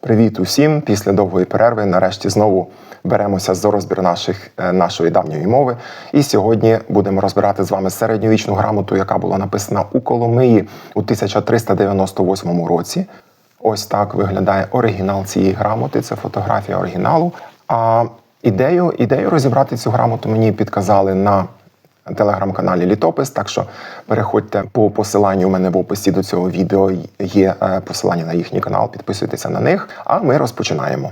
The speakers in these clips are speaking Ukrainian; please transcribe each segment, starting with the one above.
Привіт усім! Після довгої перерви нарешті знову беремося за розбір наших, е, нашої давньої мови. І сьогодні будемо розбирати з вами середньовічну грамоту, яка була написана у Коломиї у 1398 році. Ось так виглядає оригінал цієї грамоти. Це фотографія оригіналу. А ідею, ідею розібрати цю грамоту мені підказали на телеграм-каналі Літопис. Так що переходьте по посиланню у мене в описі до цього відео. Є е, посилання на їхній канал, підписуйтеся на них. А ми розпочинаємо.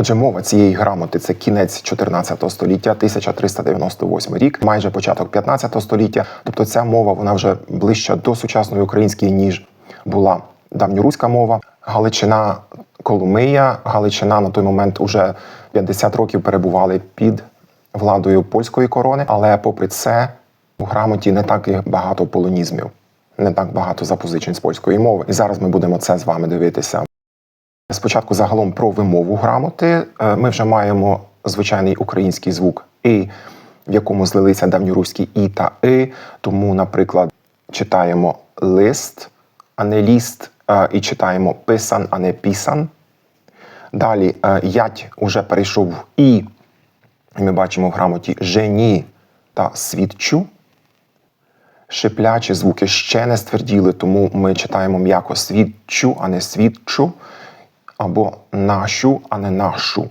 Отже, мова цієї грамоти це кінець 14 століття, 1398 рік, майже початок 15 століття. Тобто ця мова вона вже ближча до сучасної української, ніж була давньоруська мова. Галичина Коломия, Галичина на той момент уже 50 років перебували під владою польської корони, але попри це у грамоті не так і багато полонізмів, не так багато запозичень з польської мови. І зараз ми будемо це з вами дивитися. Спочатку загалом про вимову грамоти. Е, Ми вже маємо звичайний український звук і, в якому злилися давньоруські і та и. Тому, наприклад, читаємо лист, а не ліст, е, і читаємо писан, а не пісан. Далі е, ять уже перейшов в і, і ми бачимо в грамоті жені та свідчу. Шиплячі звуки ще не стверділи, тому ми читаємо м'яко свідчу, а не свідчу, або нашу, а не нашу.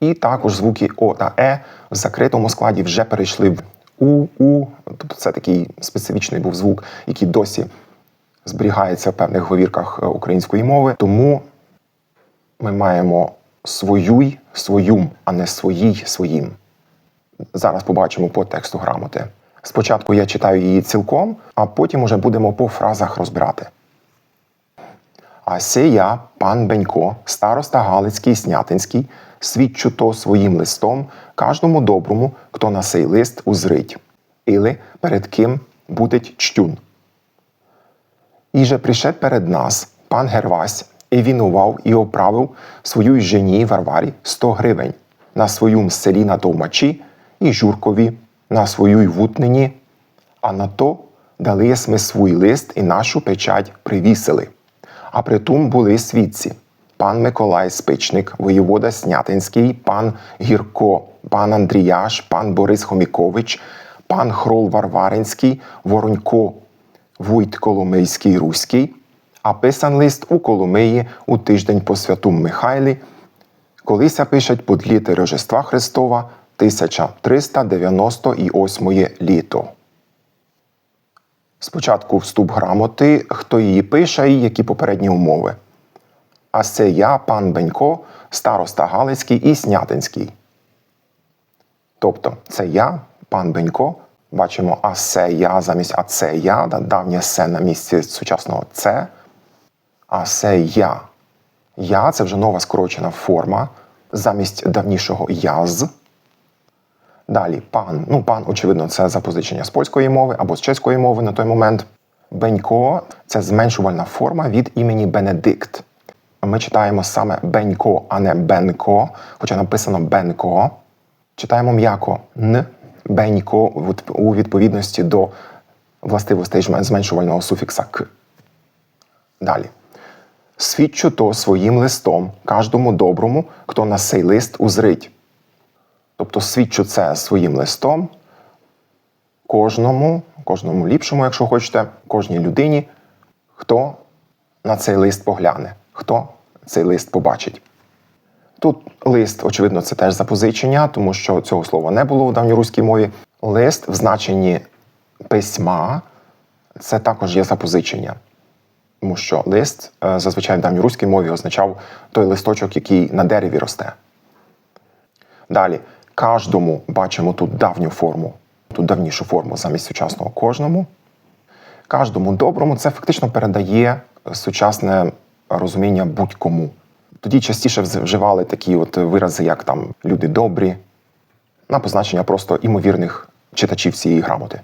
І також звуки О та Е в закритому складі вже перейшли в У, У. Тобто це такий специфічний був звук, який досі зберігається в певних говірках е, української мови. Тому ми маємо своюй, своюм, а не своїй, своїм. Зараз побачимо по тексту грамоти. Спочатку я читаю її цілком, а потім уже будемо по фразах розбирати. А се я, пан Бенько, староста Галицький Снятинський, свідчу то своїм листом кожному доброму, хто на сей лист узрить, или перед ким будить чтюн. І же пришед перед нас пан Гервась і вінував і оправив свою жені Варварі 100 гривень на своюм селі на Товмачі і Журкові на свою вутнині, а на то дали ми свій лист і нашу печать привісили. А притум були свідці пан Миколай Спичник, воєвода Снятинський, пан Гірко, пан Андріяш, пан Борис Хомікович, пан Хрол Варваринський, Воронько Вуйт Коломийський Руський, а писан лист у Коломиї у тиждень по святому Михайлі, колися пишуть подліти Рождества Христова 1398 літо. Спочатку вступ грамоти, хто її пише і які попередні умови. А це я, пан Бенько, староста Галицький і Снятинський. Тобто, це я, пан Бенько, бачимо а це я замість а це я, давнє се на місці сучасного це. А це я. Я це вже нова скорочена форма замість давнішого яз. Далі пан. Ну, пан, очевидно, це запозичення з польської мови або з чеської мови на той момент. Бенько це зменшувальна форма від імені Бенедикт. Ми читаємо саме Бенько, а не Бенко, хоча написано Бенко. Читаємо м'яко Н, Бенько у відповідності до властивостей зменшувального суфікса К. Далі. Свідчу то своїм листом, кожному доброму, хто на сей лист узрить. Тобто свідчу це своїм листом кожному, кожному ліпшому, якщо хочете, кожній людині, хто на цей лист погляне, хто цей лист побачить. Тут лист, очевидно, це теж запозичення, тому що цього слова не було в давньоруській мові. Лист в значенні письма це також є запозичення. Тому що лист е, зазвичай в давньоруській мові означав той листочок, який на дереві росте. Далі, кожному бачимо тут давню форму, тут давнішу форму замість сучасного кожному. Кожному доброму це фактично передає сучасне розуміння будь-кому. Тоді частіше вживали такі от вирази, як там люди добрі, на позначення просто імовірних читачів цієї грамоти.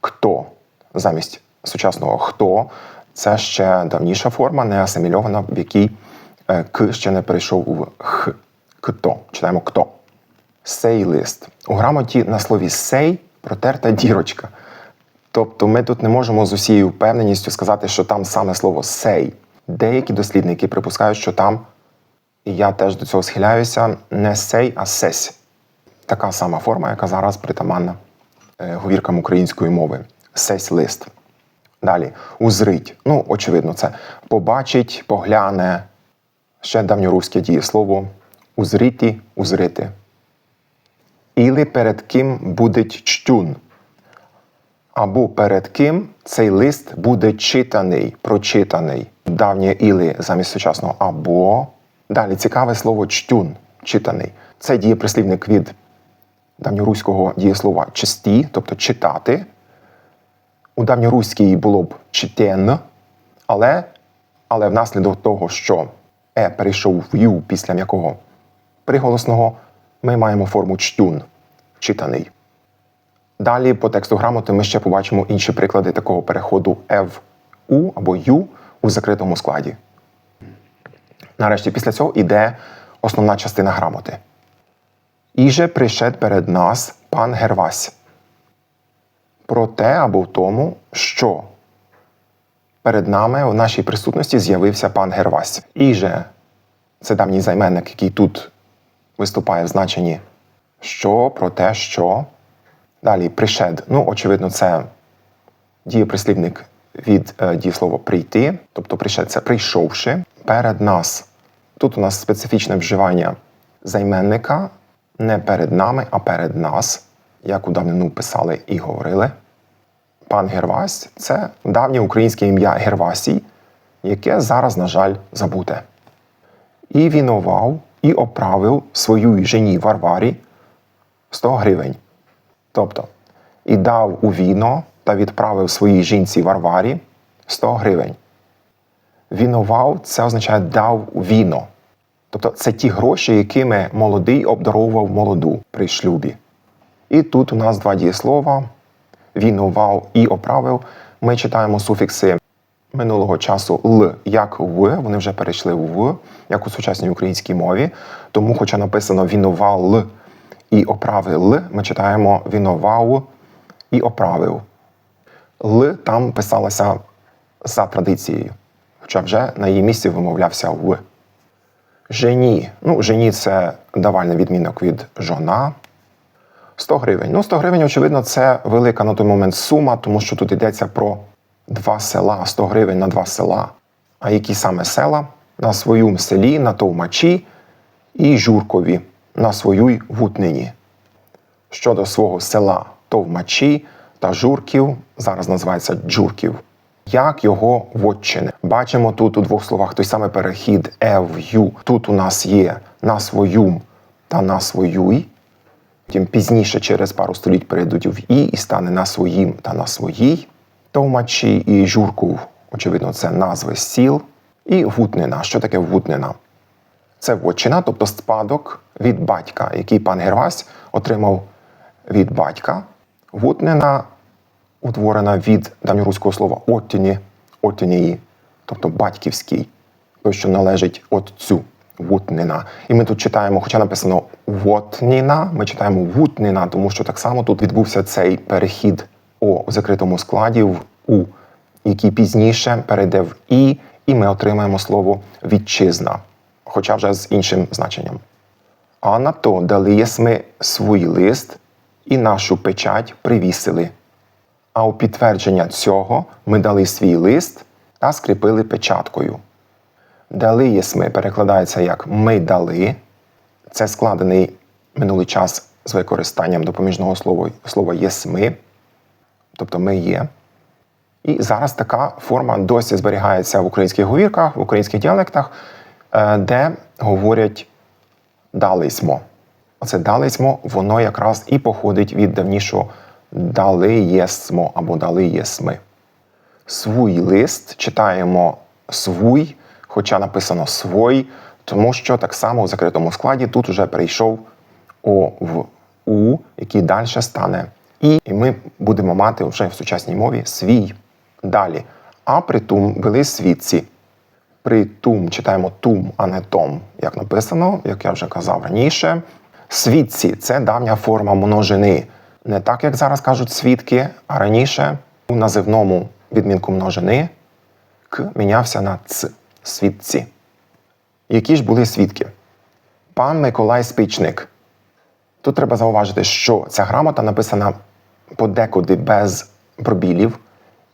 Хто замість сучасного хто це ще давніша форма, не асимільована, в якій е, к ще не перейшов у х. Хто. Читаємо хто. Сей лист. У грамоті на слові сей протерта дірочка. Тобто ми тут не можемо з усією впевненістю сказати, що там саме слово сей. Деякі дослідники припускають, що там, і я теж до цього схиляюся, не сей, а сесь. Така сама форма, яка зараз притаманна е, говіркам української мови. Сесь лист. Далі узрить. Ну, очевидно, це побачить, погляне. Ще давньоруське дієслово узріті, узрити. Іли перед ким буде чтюн. Або перед ким цей лист буде читаний, прочитаний. Давнє іли замість сучасного або. Далі цікаве слово чтюн читаний. Це дієприслівник від давньоруського дієслова чисті, тобто читати. У давньоруській було б читен, але, але внаслідок того, що е перейшов в ю після м'якого приголосного, ми маємо форму чтюн читаний. Далі по тексту грамоти ми ще побачимо інші приклади такого переходу ев у або ю у закритому складі. Нарешті, після цього йде основна частина грамоти. Іже пришед перед нас пан Гервась. Про те або в тому, що перед нами в нашій присутності з'явився пан Гервась. Іже це давній займенник, який тут виступає в значенні що, про те, що. Далі пришед. Ну, очевидно, це дієприслівник від е, дієслова прийти, тобто пришед це прийшовши перед нас. Тут у нас специфічне вживання займенника не перед нами, а перед нас, як у давнину писали і говорили. Пан Гервась це давнє українське ім'я Гервасій, яке зараз, на жаль, забуте. І вінував, і оправив свою жені Варварі 100 гривень. Тобто, і дав у віно та відправив своїй жінці Варварі 100 гривень. Вінував це означає дав віно. Тобто це ті гроші, якими молодий обдаровував молоду при шлюбі. І тут у нас два дієслова: вінував і оправив. Ми читаємо суфікси минулого часу л як в, вони вже перейшли в як у сучасній українській мові. Тому, хоча написано вінував і оправив, ми читаємо вінував і оправив. Л там писалося за традицією, хоча вже на її місці вимовлявся в. Жені. Ну, жені це давальний відмінок від жона. 100 гривень. Ну, 100 гривень, очевидно, це велика на той момент сума, тому що тут йдеться про два села, 100 гривень на два села. А які саме села? На своєму селі, на Товмачі і Журкові, на своїй Вутнині. Щодо свого села Товмачі та Журків, зараз називається Джурків. Як його вотчини. Бачимо тут у двох словах той самий перехід «ев», «ю». Тут у нас є на своюм та на своюй. Потім пізніше, через пару століть, перейдуть в і і стане на своїм та на своїй. Товмачі і Журков, очевидно, це назви сіл. І Гутнина. Що таке Гутнина? Це вотчина, тобто спадок від батька, який пан Гервась отримав від батька. Гутнина утворена від давньоруського слова оттіні, оттінії, тобто батьківський, той, що належить отцю. Вутнина. І ми тут читаємо, хоча написано Вотніна, ми читаємо Вутнина, тому що так само тут відбувся цей перехід у закритому складі в У, який пізніше перейде в І, і ми отримаємо слово вітчизна, хоча вже з іншим значенням. А на то дали єсми свій лист і нашу печать привісили. А у підтвердження цього ми дали свій лист та скріпили печаткою. Дали єсми перекладається як ми дали. Це складений минулий час з використанням допоміжного слова слова єсми, тобто ми є. І зараз така форма досі зберігається в українських говірках, в українських діалектах, е, де говорять далисмо. Оце далисмо, воно якраз і походить від давнішого дали єсмо або дали єсми. Свій лист читаємо свій, хоча написано свой, тому що так само в закритому складі тут вже перейшов О в У, який далі стане І, і ми будемо мати вже в сучасній мові свій. Далі. А притум були свідці. Притум читаємо тум, а не том, як написано, як я вже казав раніше. Свідці це давня форма множини. Не так, як зараз кажуть свідки, а раніше у називному відмінку множини к мінявся на ц. Свідці. Які ж були свідки? Пан Миколай Спичник. Тут треба зауважити, що ця грамота написана подекуди без пробілів.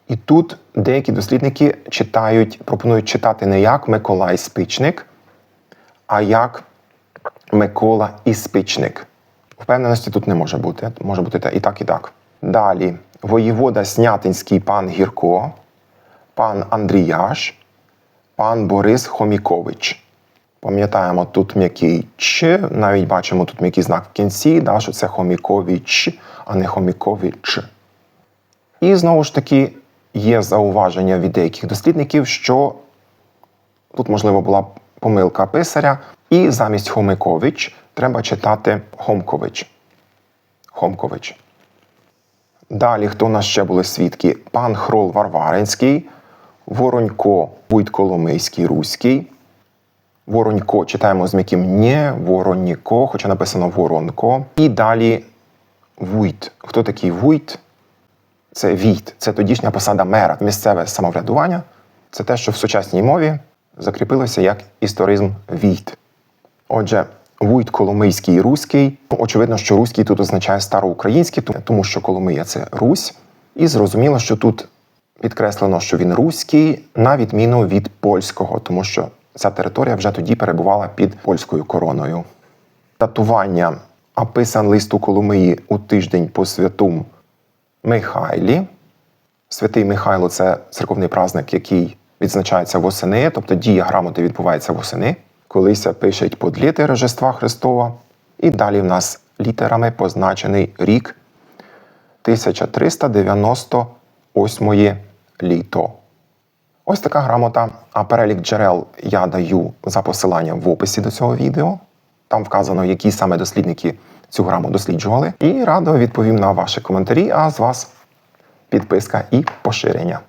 І тут деякі дослідники читають, пропонують читати не як Миколай Спичник, а як Микола Іспичник. Впевненості тут не може бути. Може бути і так, і так. Далі воєвода Снятинський пан Гірко, пан Андріяш, пан Борис Хомікович. Пам'ятаємо, тут м'який Ч, навіть бачимо тут м'який знак в кінці, да, що це Хомікович, а не Хомікович. І знову ж таки є зауваження від деяких дослідників, що тут, можливо, була помилка писаря, і замість Хомикович треба читати Хомкович. Хомкович. Далі, хто у нас ще були свідки? Пан Хрол Варваринський, Воронько Вуйт Коломийський Руський. Воронько читаємо з м'яким «нє», Воронько, хоча написано Воронко. І далі Вуйт. Хто такий Вуйт? Це війт, це тодішня посада мера, місцеве самоврядування. Це те, що в сучасній мові закріпилося як історизм війт. Отже, вуйт Коломийський і Руський. Очевидно, що руський тут означає староукраїнський, тому що Коломия це Русь. І зрозуміло, що тут підкреслено, що він руський, на відміну від польського, тому що ця територія вже тоді перебувала під польською короною. Датування описан лист у Коломиї у тиждень по святум Михайлі. Святий Михайло це церковний праздник, який відзначається восени, тобто дія грамоти відбувається восени. Колися пишуть подліти Рождества Христова. І далі в нас літерами позначений рік 1398 літо. Ось така грамота. А перелік джерел я даю за посиланням в описі до цього відео. Там вказано, які саме дослідники цю граму досліджували. І радо відповім на ваші коментарі, а з вас підписка і поширення.